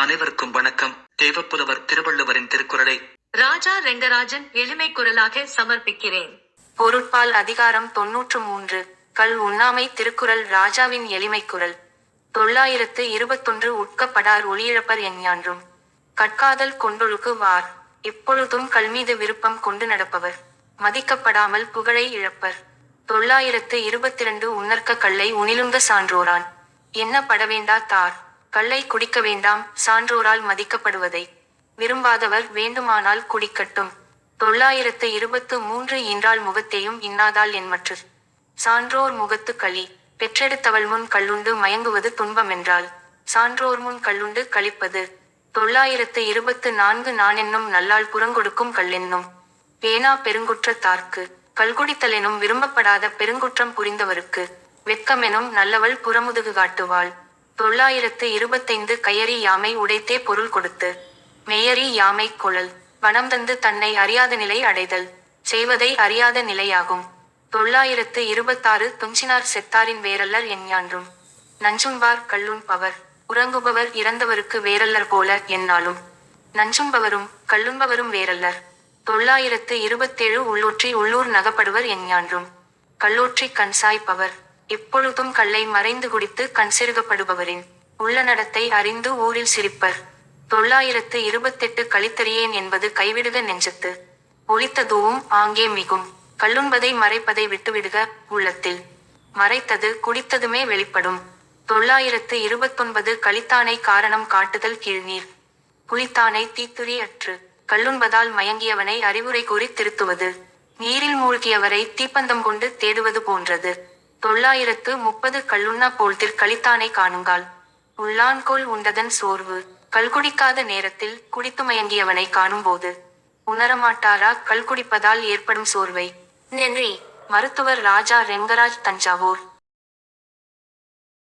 அனைவருக்கும் வணக்கம். தேவப்புலவர் திருவள்ளுவரின் திருக்குறளை ராஜா ரெங்கராஜன் எளிமை குரலாக சமர்ப்பிக்கிறேன். பொருட்பால் அதிகாரம் தொன்னூற்று மூன்று கல் உண்ணாமை திருக்குறள் ராஜாவின் எளிமை குரல். தொள்ளாயிரத்து இருபத்தொன்று உட்கப்படார் ஒளியிழப்பர் எஞ்ஞான்றும். கற்காதல் கொண்டொழுக்கு வார் எப்பொழுதும் கல்மீது விருப்பம் கொண்டு நடப்பவர். மதிக்கப்படாமல் புகழை இழப்பர். தொள்ளாயிரத்து இருபத்திரண்டு உன்னற்க கல்லை உணிலுங்க சான்றோரான். என்ன படவேண்டா தார்? கல்லை குடிக்க வேண்டாம் சான்றோரால் மதிக்கப்படுவதை. விரும்பாதவர் வேண்டுமானால் குடிக்கட்டும். தொள்ளாயிரத்து இருபத்து மூன்று இன்றாள் முகத்தையும் இன்னாதால் என்மற்று சான்றோர் முகத்து களி. பெற்றெடுத்தவள் முன் கல்லுண்டு மயங்குவது துன்பமென்றால். சான்றோர் முன் கல்லுண்டு கழிப்பது தொள்ளாயிரத்து இருபத்து நான்கு நானென்னும் நல்லால் புறங்கொடுக்கும் கல்லென்னும். பேனா பெருங்குற்றத்தார்க்கு கல்குடித்தலெனும் விரும்பப்படாத பெருங்குற்றம் புரிந்தவருக்கு. வெட்கமெனும் நல்லவள் புறமுதுகு காட்டுவாள். தொள்ளாயிரத்து இருபத்தைந்து கயறி யாமை உடைத்தே பொருள் கொடுத்து மெய்யறி யாமை குழல் வனம் தந்து தன்னை அறியாத நிலை அடைதல் செய்வதை அறியாத நிலையாகும். தொள்ளாயிரத்து இருபத்தாறு துஞ்சினார் செத்தாரின் வேரல்லர் எஞ்ஞான்றும் நஞ்சும்பார் கள்ளுண் பவர் உறங்குபவர் இறந்தவருக்கு வேரல்லர் போல என்னாலும். நஞ்சும்பவரும் கல்லும்பவரும் வேரல்லர் தொள்ளாயிரத்து இருபத்தேழு உள்ளூற்றி உள்ளூர் நகப்படுவர் எஞ்ஞான்றும் கல்லூற்றி கண்சாய்ப்பவர் எப்பொழுதும் கல்லை மறைந்து குடித்து கண் செருகப்படுபவரின் உள்ள நடத்தை அறிந்து ஊரில் சிரிப்பர். தொள்ளாயிரத்து இருபத்தெட்டு கழித்தறியேன் என்பது கைவிடுக நெஞ்சத்து. ஒளித்ததுவும் ஆங்கே மிகும். கல்லுண்பதை மறைப்பதை விட்டுவிடுக உள்ளத்தில். மறைத்தது குடித்ததுமே வெளிப்படும். தொள்ளாயிரத்து இருபத்தொன்பது கழித்தானை காரணம் காட்டுதல் கீழ்நீர். குளித்தானை தீத்துரி அற்று. கல்லுண்பதால் மயங்கியவனை அறிவுரை கூறி திருத்துவது. நீரில் மூழ்கியவரை தீப்பந்தம் கொண்டு தேடுவது போன்றது. தொள்ளாயிரத்து முப்பது கல்லுண்ணா போல்திற் கலித்தானை காணுங்கால். உள்ளான்கோல் உண்டதன் சோர்வு. கல்குடிக்காத நேரத்தில் குடித்து மயங்கியவனை காணும்போது. உணரமாட்டாரா கல் குடிப்பதால் ஏற்படும் சோர்வை. நன்றி. மருத்துவர் ராஜா ரெங்கராஜ் தஞ்சாவூர்.